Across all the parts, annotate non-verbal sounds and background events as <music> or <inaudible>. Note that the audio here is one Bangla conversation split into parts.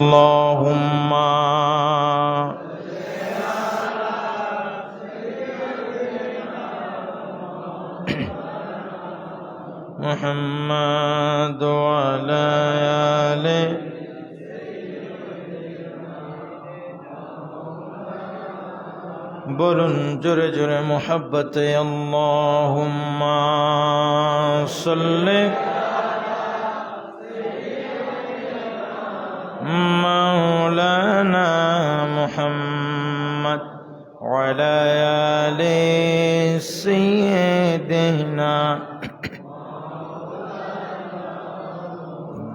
اللهم محمد وعلى آله বলুন জোরে জোরে মোহাব্বত আল্লাহুম্মা সাল্লি مولانا محمد وعلى آل سيدنا <coughs>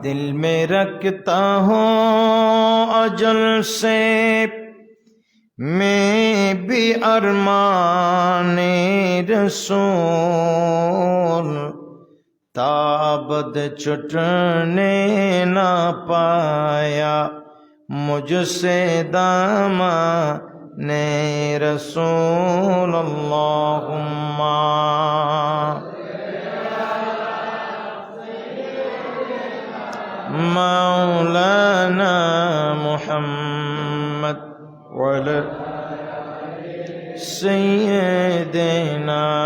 دل میں رکھتا ہوں أجل سے میں بھی ارمان رسول تابد چٹنے نہ پایا مجھ سے داما نے رسول اللہ مولانا محمد وعلى دینا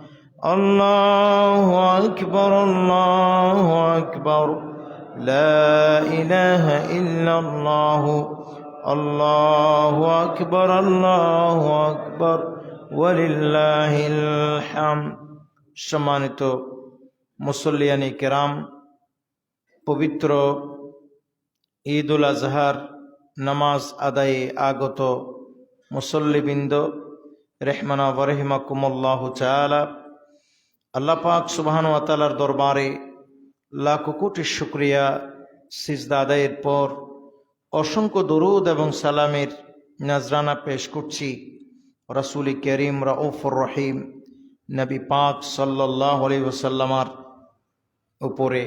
الله أكبر الله أكبر لا إله إلا الله الله أكبر الله أكبر ولله الحمد সম্মানিত মুসল্লিয়ানি কেরাম পবিত্র ঈদ উল আজহার নামাজ আদায়ে আগত মুসল্লিবৃন্দ রেহমানা বরহিমাকুমল্লাহ চালা আল্লাহ পাক সুবাহান দরবারে লাখো কোটি শুক্রিয়া সিজদা আদায়ের পর অসংখ্য দরুদ এবং সালামের নাজরানা পেশ করছি। রাসুলি করিম রাউফর রহিম, নবী পাক সাল্লাহ ওসাল্লামার উপরে।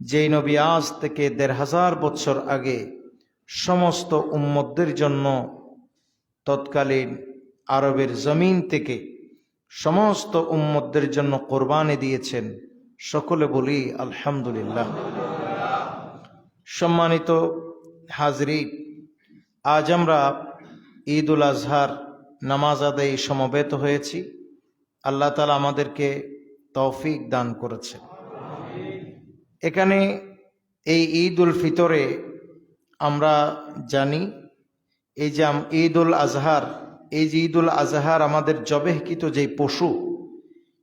যেই নবী আজ থেকে দেড় হাজার বছর আগে সমস্ত উম্মতদের জন্য তৎকালীন আরবের জমিন থেকে সমস্ত উম্মতদের জন্য কোরবানি দিয়েছেন। সকলে বলি, আলহামদুলিল্লাহ। সম্মানিত হাজরি, আজ আমরা ঈদ উল আজহার নামাজ আদায় সমবেত হয়েছি। আল্লাহ তালা আমাদেরকে তৌফিক দান করেছেন। এখানে এই ঈদ উল ফিতরে আমরা জানি, এই যে ঈদ উল আজহার এই যে ঈদ উল আজহার আমাদের জবেহকৃত যে পশু,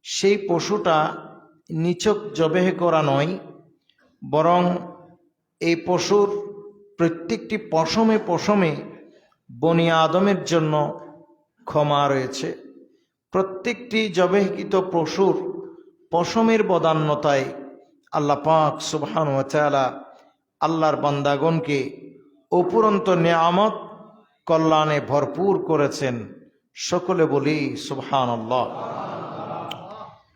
সেই পশুটা নিচক জবেহ করা নয়, বরং এই পশুর প্রত্যেকটি পশমে পশমে বনি আদমের জন্য ক্ষমা রয়েছে। প্রত্যেকটি জবেহকৃত পশুর পশমের বদান্যতায় আল্লাহ পাক সুবহান ওয়াচালা আল্লাহর বান্দাগণকে অপুরন্ত নিয়ামত কল্যাণে ভরপুর করেছেন সকলে বলি সুবহান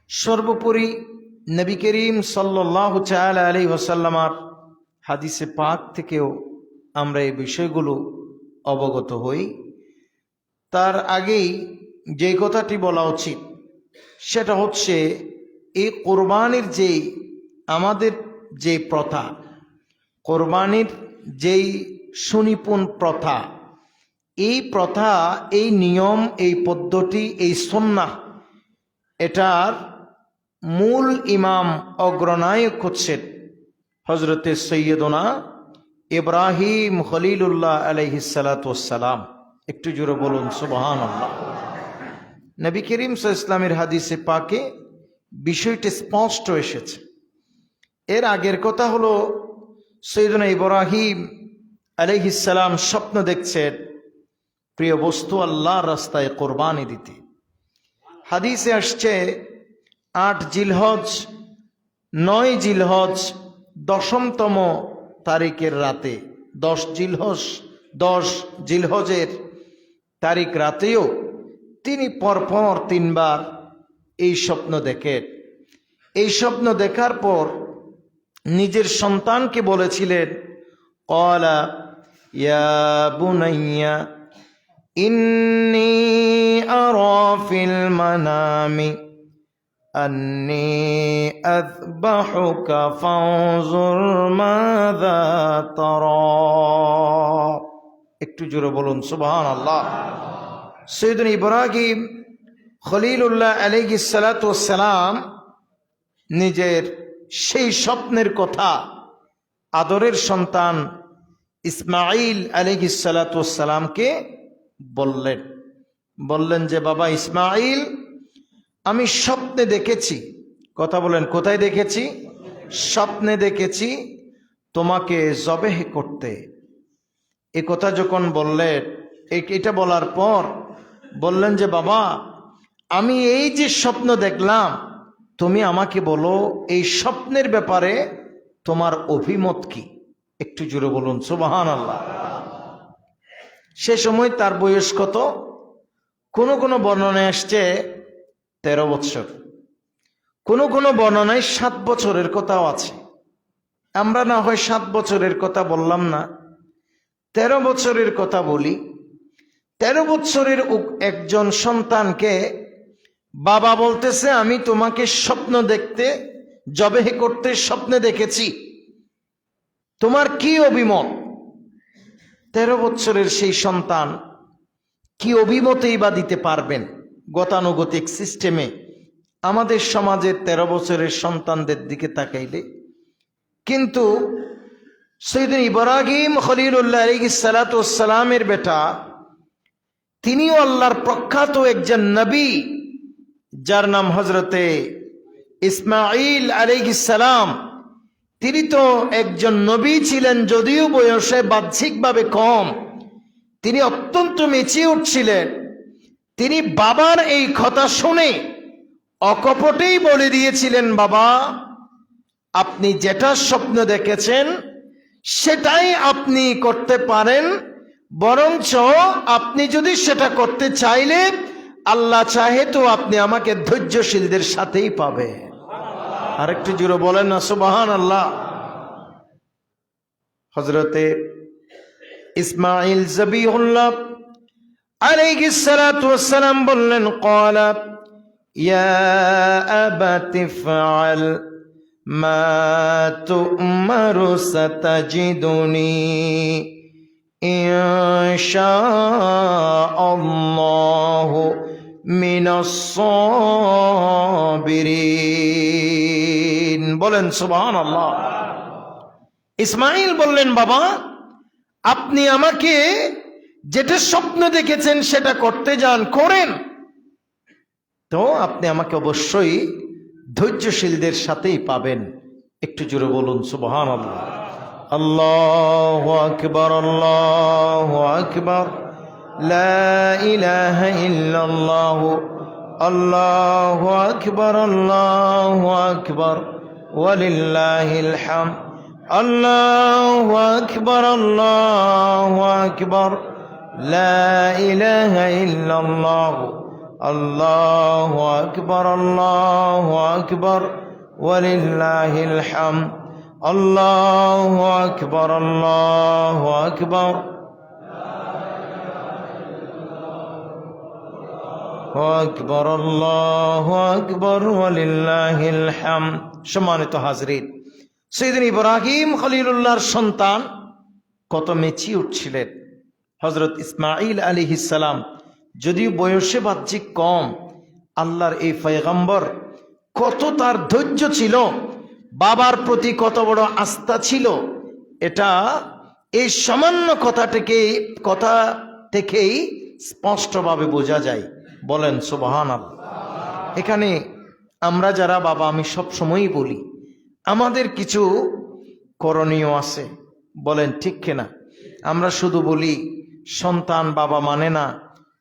সর্বোপরি নবী করিম সাল্লাহ চাল আলী ওসাল্লামার হাদিসে পাক থেকেও আমরা এই বিষয়গুলো অবগত হই। তার আগেই যে কথাটি বলা উচিত, সেটা হচ্ছে এই কোরবানির যেই আমাদের যে প্রথা, কোরবানির যেই সুনিপুণ প্রথা এই প্রথা, এই নিয়ম, এই পদ্ধতি, এই সন্না এটার মূল ইমাম অগ্রনায়ক হচ্ছেন হজরতে সৈয়দনা ইব্রাহিম খলিলুল্লাহ আলহিসালাম একটু জোরে বলুন সুবহান আল্লাহ নবী করিম ইসলামের হাদিসে পাকে বিষয়টি স্পষ্ট এসেছে। এর আগের কথা হলো, সৈয়দনা ইব্রাহিম আলহিসাল্লাম স্বপ্ন দেখছেন প্রিয় বস্তু, আল্লাহর রাস্তায় কোরবানি দিতে। হাদিসে আসছে, আট জিলহজ, নয় জিলহজ দশমতম তারিখের রাতে। দশ জিলহজ, দশ জিলহজের তারিখ রাতেও তিনি পরপর তিনবার এই স্বপ্ন দেখেন এই স্বপ্ন দেখার পর নিজের সন্তানকে বলেছিলেন, কলা ইয়া বুনাইয়া ইন্নি আরা ফিল মানামি أني أذبحك فانظر ماذا ترى একটু জোরে বলুন সুবহান আল্লাহ সৈয়দিন ইব্রাহিম খলিলুল্লাহ আলাইহি সালাম নিজের সেই স্বপ্নের কথা আদরের সন্তান ইসমাইল আলাইহি সালামকে বললেন বললেন যে, বাবা ইসমাইল, আমি স্বপ্নে দেখেছি। কথা বলেন, কোথায় দেখেছি? স্বপ্নে দেখেছি তোমাকে জবেহ করতে। এ কথা যখন বললেন এটা বলার পর বললেন যে, বাবা, আমি এই যে স্বপ্ন দেখলাম, তুমি আমাকে বলো, এই স্বপ্নের ব্যাপারে তোমার অভিমত কি? একটু জুড়ে বলুন সুবাহান আল্লাহ সে সময় তার বয়স কত? কোনো কোনো বর্ণনায় আসছে তেরো বছর কোনো কোনো বর্ণনায় সাত বছরের কথাও আছে। আমরা না হয় সাত বছরের কথা বললাম না। তেরো বছরের কথা বলি। তেরো বছরের একজন সন্তানকে বাবা বলতেছে, আমি তোমাকে স্বপ্ন দেখতে, জবেহ করতে স্বপ্নে দেখেছি। তোমার কি অভিমত? তেরো বছরের সেই সন্তান কি অভিমতেই বা দিতে পারবেন? গতানুগতিক সিস্টেমে আমাদের সমাজের তেরো বছরের সন্তানদের দিকে তাকাইলে। কিন্তু সৈদিন ইব্রাহিম খলিলুল্লাহ আলী সালাতামের বেটা, তিনিও আল্লাহর প্রখ্যাত একজন নবী, যার নাম হজরতে ইসমাইল সালাম। তিনি তো একজন নবী ছিলেন যদিও বয়সে বাহ্যিকভাবে কম। তিনি অত্যন্ত মেচিউর ছিলেন। তিনি বাবার এই কথা শুনে অকপটেই বলে দিয়েছিলেন, বাবা, আপনি যেটা স্বপ্ন দেখেছেন, সেটাই আপনি করতে পারেন। বরঞ্চ আপনি যদি সেটা করতে চাইলে, আল্লাহ চাহে তো আপনি আমাকে ধৈর্যশীলদের সাথেই পাবে আরেকটু জুড়ে বলেন না সুবাহান আল্লাহ হজরতে ইসমাইল জবিউল্লাহ আলাইহি সালাতু ওয়াসসালাম বললেন, ক্বালা, ইয়া আবাতি ফাআল মা তু'মারু সাতাজিদুনি, ইনশাআল্লাহু মিনাস সাবিরিন বলেন সুবহান আল্লাহ ইসমাইল বললেন, বাবা, আপনি আমাকে যেটা স্বপ্ন দেখেছেন সেটা করতে যান, করেন। তো আপনি আমাকে অবশ্যই ধৈর্যশীলদের সাথেই পাবেন। একটু জোরে বলুন সুবহান আল্লাহ আল্লাহ আকবর আল্লাহ আকবর। ইলাহা ইল্লাল্লাহ। আল্লাহু আকবর আল্লাহু আকবর। ولله الحمد. الله أكبر الله أكبر. لا إله إلا الله. الله أكبر الله أكبر. ولله الحمد. الله أكبر الله أكبر. أكبر الله أكبر. ولله الحمد. সম্মানিত হাজরিন সেদিন ইব্রাহিম খলিলুল্লাহর সন্তান কত মেচি উঠছিলেন। হজরত ইসমাইল আলী ইসালাম যদিও বয়সে বাহ্যিক কম, আল্লাহর এই পয়গম্বর কত তার ধৈর্য ছিল, বাবার প্রতি কত বড় আস্থা ছিল, এটা এই সামান্য কথাটাকে কথা থেকেই স্পষ্টভাবে বোঝা যায়। বলেন সুবাহান এখানে আমরা যারা বাবা, আমি সব সময়ই বলি, আমাদের কিছু করণীয় আছে। বলেন, ঠিক কিনা? আমরা শুধু বলি, সন্তান বাবা মানে না,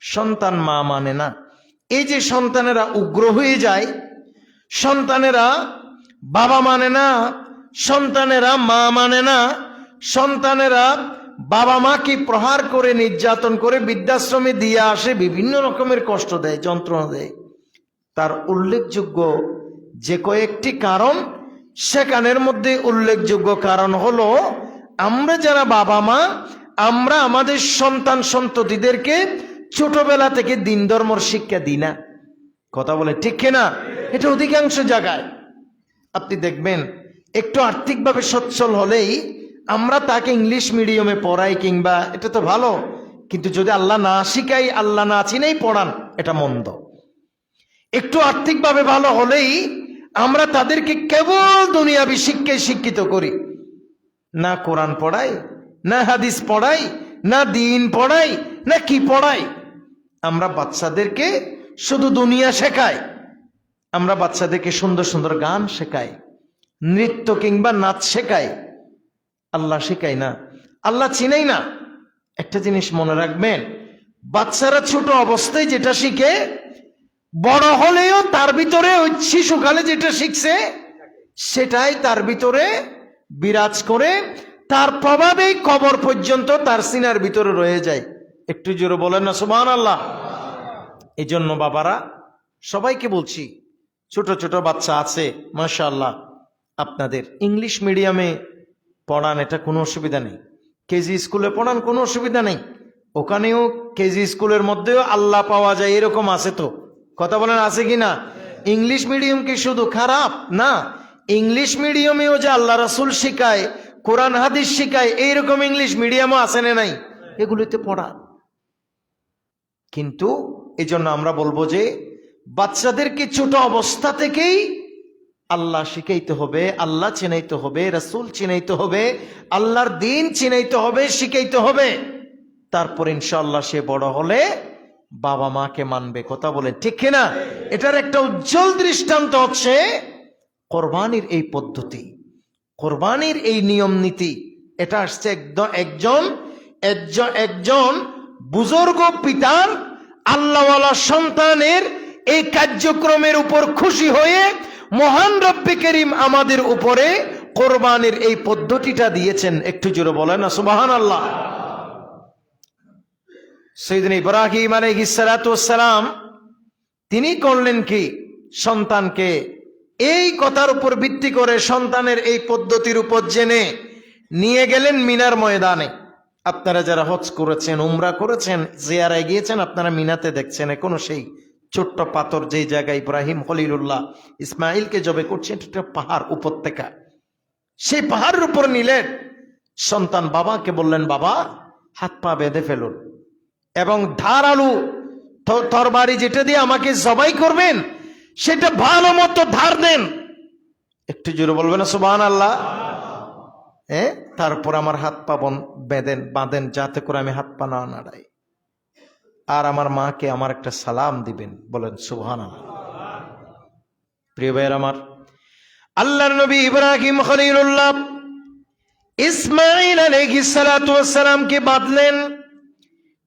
সন্তান মা মানে না। এই যে সন্তানেরা উগ্র হয়ে যায়, সন্তানেরা বাবা মানে না, সন্তানেরা মা মানে না, সন্তানেরা বাবা মাকে প্রহার করে, নির্যাতন করে, বৃদ্ধাশ্রমে দিয়ে আসে, বিভিন্ন রকমের কষ্ট দেয়, যন্ত্রণা দেয়। তার উল্লেখযোগ্য যে কয়েকটি কারণ, সেখানের মধ্যে উল্লেখযোগ্য কারণ হলো, আমরা যারা বাবা মা, আমরা আমাদের সন্তান সন্ততিদেরকে ছোটবেলা থেকে দিন ধর্মর শিক্ষা দিই না। কথা বলে ঠিক কিনা এটা অধিকাংশ জায়গায়। আপনি দেখবেন, একটু আর্থিকভাবে সচ্ছল হলেই আমরা তাকে ইংলিশ মিডিয়ামে পড়াই কিংবা, এটা তো ভালো, কিন্তু যদি আল্লাহ না শিখাই, আল্লাহ না চিনেই পড়ান, এটা মন্দ। একটু আর্থিকভাবে ভালো হলেই আমরা তাদেরকে কেবল দুনিয়াবি শিক্ষায় শিক্ষিত করি। না কোরআন পড়াই, না হাদিস পড়াই, না দিন পড়াই, না কি পড়াই। আমরা বাচ্চাদেরকে শুধু দুনিয়া শেখাই। আমরা বাচ্চাদেরকে সুন্দর সুন্দর গান শেখাই, নৃত্য কিংবা নাচ শেখাই। আল্লাহ শেখাই না, আল্লাহ চিনাই না। একটা জিনিস মনে রাখবেন, বাচ্চারা ছোট অবস্থায় যেটা শিখে বড় হলেও তার ভিতরে ওই শিশুকালে যেটা শিখছে, সেটাই তার ভিতরে বিরাজ করে, তার প্রভাবেই কবর পর্যন্ত তার সিনার ভিতরে রয়ে যায়। একটু জোরে বলেন না সুমান আল্লাহ এই জন্য বাবারা, সবাইকে বলছি, ছোট ছোট বাচ্চা আছে, মাশাআল্লাহ, আপনাদের। ইংলিশ মিডিয়ামে পড়ান, এটা কোনো অসুবিধা নেই। কেজি স্কুলে পড়ান, কোনো অসুবিধা নেই। ওখানেও কেজি স্কুলের মধ্যেও আল্লাহ পাওয়া যায়, এরকম আছে তো। কথা বলেন, আছে কি না? ইংলিশ মিডিয়াম কি শুধু খারাপ? না। ইংলিশ মিডিয়ামেও যে আল্লাহ রাসুল শিখায়, কোরআন, হাদিস শিখায়, এইরকম ইংলিশ মিডিয়ামও আছে না নাই? এগুলিতে পড়া। কিন্তু এই জন্য আমরা বলব যে বাচ্চাদেরকে ছোট অবস্থা থেকেই আল্লাহ শিখাইতে হবে, আল্লাহ চিনাইতে হবে, রাসুল চিনাইতে হবে, আল্লাহর দিন চিনাইতে হবে, শিখাইতে হবে। তারপর ইনশাল্লাহ সে বড় হলে বাবা মাকে মানবে, কথা বলে, ঠিক কিনা? এটার একটা উজ্জ্বল দৃষ্টান্ত হচ্ছে কোরবানির এই পদ্ধতি, কোরবানির এই নিয়ম নীতি। এটা আসছে একজন একজন বুজুর্গ পিতার আল্লাহওয়ালা সন্তানের এই কার্যক্রমের উপর খুশি হয়ে মহান রব্বি করিম আমাদের উপরে কোরবানির এই পদ্ধতিটা দিয়েছেন। একটু জোরে বলেন না সুবাহান আল্লাহ সৈদিন ইব্রাহিম আলহিসালাম তিনি করলেন কি? সন্তানকে এই কথার উপর ভিত্তি করে সন্তানের এই পদ্ধতির উপর জেনে নিয়ে গেলেন মিনার ময়দানে। আপনারা যারা হজ করেছেন, উমরা করেছেন, জিয়ারায় গিয়েছেন, আপনারা মিনাতে দেখছেন, এখনও সেই ছোট্ট পাথর যেই জায়গায় ইব্রাহিম খলিলুল্লাহ ইসমাইলকে জবে করছেন পাহাড় উপত্যকা সেই পাহাড়ের উপর নিলেন। সন্তান বাবাকে বললেন, বাবা, হাত পা বেঁধে ফেলুন। এবং ধারালু তরবারি যেটা দিয়ে আমাকে জবাই করবেন, সেটা ভালো মতো ধার দেন। একটু জোরে বলবেন না সুবাহ আল্লাহ হ্যাঁ তারপর আমার হাত পা বন- বেঁধেন, বাঁধেন, যাতে করে আমি হাত পা না নাড়াই। আর আমার মাকে আমার একটা সালাম দিবেন, বলেন সুবহান প্রিয় ভাইয়ের আমার, আল্লাহর নবী ইব্রাহিম খলিলুল্লাহ ইসমাইল ওয়াস বাঁধলেন।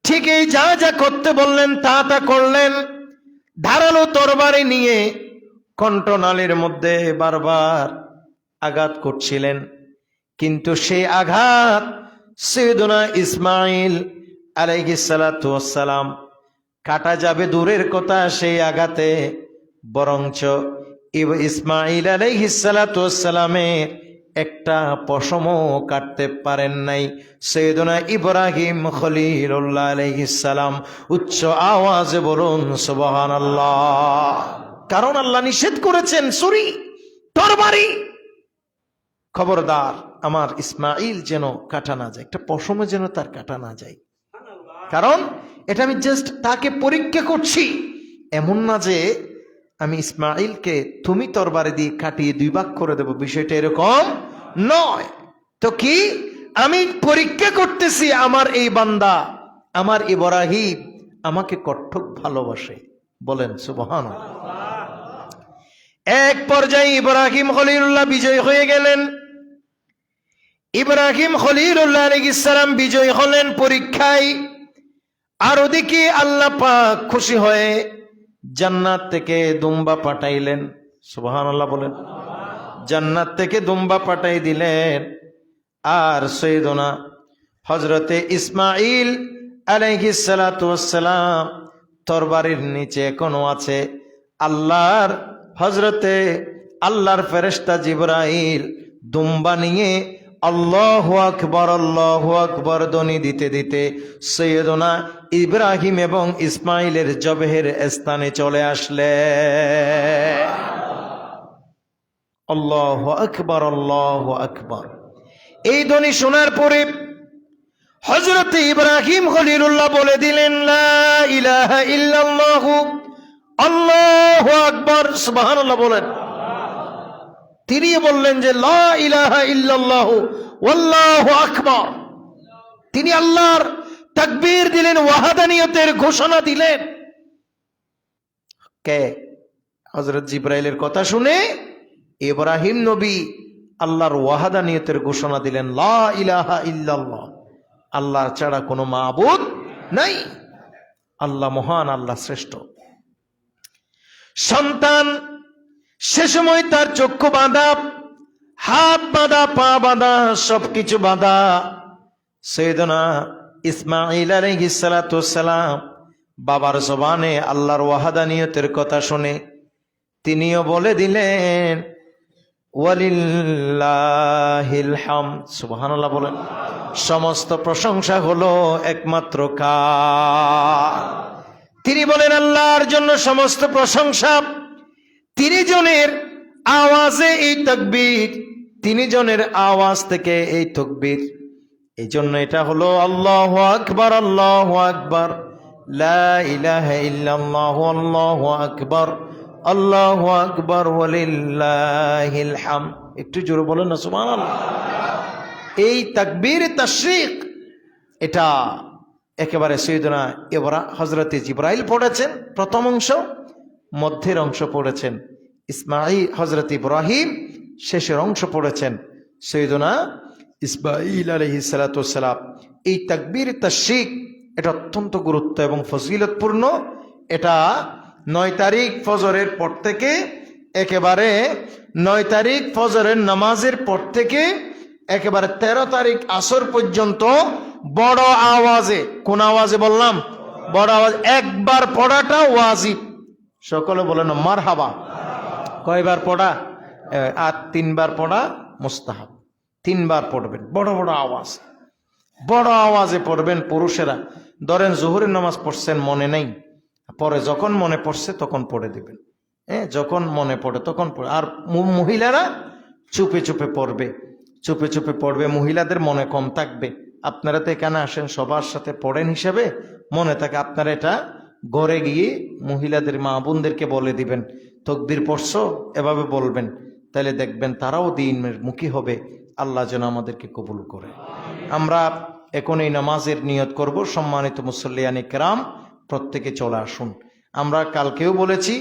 ঠিক এই যা যা করতে বললেন, তা তা করলেন। ধারালো তরবারি নিয়ে কণ্ঠনালীর মধ্যে বারবার আঘাত করছিলেন। কিন্তু সেই আঘাত সৈদনা ইসমাইল আলাইহিসালাম কাটা যাবে দূরের কথা সেই আঘাতে, বরঞ্চ ইসমাইল আলাইহিসালামের একটা পশমও কাটতে পারেন নাই। সৈয়দনা ইব্রাহিম খলিলুল্লাহ আলাইহিসালাম উচ্চ আওয়াজে বলুন, সুবহানাল্লাহ। কারণ আল্লাহ নিষেধ করেছেন সুরি তরবারি। খবরদার, আমার ইসমাইল যেন কাটা না যায়, একটা পশমে যেন তার কাটা না যায়। কারণ এটা আমি জাস্ট তাকে পরীক্ষা করছি। এমন না যে আমি ইসমাইলকে তুমি তরবারে দিয়ে কাটিয়ে দুই ভাগ করে দেব, বিষয়টা এরকম নয়। তো কি? আমি পরীক্ষা করতেছি, আমার এই বান্দা, আমার ইব্রাহিম আমাকে কঠোর ভালোবাসে। বলেন সুবহান এক পর্যায়ে ইব্রাহিম খলিলুল্লাহ বিজয় হয়ে গেলেন। ইব্রাহিম খলিলুল্লাহ আলাইহিসসালাম বিজয় হলেন পরীক্ষায়। আর ওদিকে আল্লাহ পাক খুশি হয়ে জান্নাত থেকে দুম্বা পাঠাইলেন। সুবহান আল্লাহ বলেন। জান্নাত থেকে দুম্বা পাঠাই দিলেন। আর সৈদনা হজরতে ইসমাইল আলাইহিসালাম তরবারির নিচে এখনও আছে। আল্লাহর হজরতে আল্লাহর ফেরেস্তা জিব্রাইল দুম্বা নিয়ে আল্লাহ আকবর আল্লাহ আকবর ধ্বনি দিতে দিতে সৈয়দনা ইব্রাহিম এবং ইসমাইলের জবেহের স্থানে চলে আসলে আল্লাহ আকবর আল্লাহ আকবর। এই ধ্বনি শোনার পরে হজরত ইব্রাহিম খলিলুল্লাহ বলে দিলেন আল্লাহু আকবার। বলেন। তিনি বললেন যে ওয়াল্লাহু তিনি আল্লাহর তাকবীর দিলেন, ওয়াহাদানিয়তের ঘোষণা দিলেন। কে? হজরত জিব্রাইলের কথা শুনে ইব্রাহিম নবী আল্লাহর ওয়াহাদানিয়তের ঘোষণা দিলেন, লা ইলাহা ইল্লাল্লাহ। আল্লাহর ছাড়া কোনো মাবুদ নাই। আল্লাহ মহান, আল্লাহ শ্রেষ্ঠ। সন্তান সে সময় তার চক্ষু বাঁধা, হাত বাঁধা, পা বাঁধা, সবকিছু বাঁধা। সৈদনা ইসমাইল আলহিসালাম বাবার জবানে আল্লাহর ওয়াহাদানিয়তের কথা শুনে তিনিও বলে দিলেন ওয়ালিল্লাহিল হাম। সুবহানাল্লাহ বলেন, সমস্ত প্রশংসা হলো একমাত্র কার। তিনি বলেন, আল্লাহর জন্য সমস্ত প্রশংসা। তিনি জনের আওয়াজে এই তকবীর, তিনি জনের আওয়াজ থেকে এই তকবীর। এই জন্য এটা হলো আল্লাহ আকবার আল্লাহ আকবার। লা ইলাহা ইল্লাল্লাহু, আল্লাহু আকবার। আল্লাহু আকবার হাম। একটু জোরে বলেন না, সুবহানাল্লাহ। এই তাকবীর, তাশরিক, এটা একেবারে সৈয়দনা এবারা হজরতে জিব্রাইল পড়েছেন, প্রথম অংশ, মধ্যের অংশ পড়েছেন। ইসমাইল হজরত ইব্রাহিম, শেষের অংশ পড়েছেন। সৈয়দনা ইসমাইল আলহি সালাতাম এই তাকবীর, তাশরিক, এটা অত্যন্ত গুরুত্ব এবং ফজিলতপূর্ণ। এটা নয় তারিখ ফজরের পর থেকে একেবারে নয় তারিখ ফজরের নামাজের পর থেকে একেবারে তেরো তারিখ আসর পর্যন্ত বড় আওয়াজে, কোন আওয়াজে বললাম? বড় আওয়াজ, একবার পড়াটা ওয়াজিব। সকলে বলেন মার হাবা কয়বার পড়া? আর তিনবার পড়া মুস্তাহাব। তিনবার পড়বেন, বড় বড় আওয়াজ। বড় আওয়াজে পড়বেন পুরুষেরা। ধরেন জোহরের নামাজ পড়ছেন, মনে নেই। পরে যখন মনে পড়ছে তখন পড়ে দিবেন। হ্যাঁ যখন মনে পড়ে তখন পড়ে। আর মহিলারা চুপে চুপে পড়বে। চুপে চুপে পড়বে, মহিলাদের মনে কম থাকবে। আপনারা তো এখানে আসেন, সবার সাথে পড়েন হিসেবে মনে থাকে আপনারা এটা ঘরে গিয়ে মহিলাদের মা বোনদেরকে বলে দিবেন, তকদির পড়ছো? এভাবে বলবেন। তাহলে দেখবেন তারাও দিনের মুখী হবে। আল্লাহ যেন আমাদেরকে কবুল করে। আমরা এখন এই নামাজের নিয়ত করব। সম্মানিত মুসল্লিয়ানি কেরাম প্রত্যেকে চলে আসুন। আমরা কালকেও বলেছি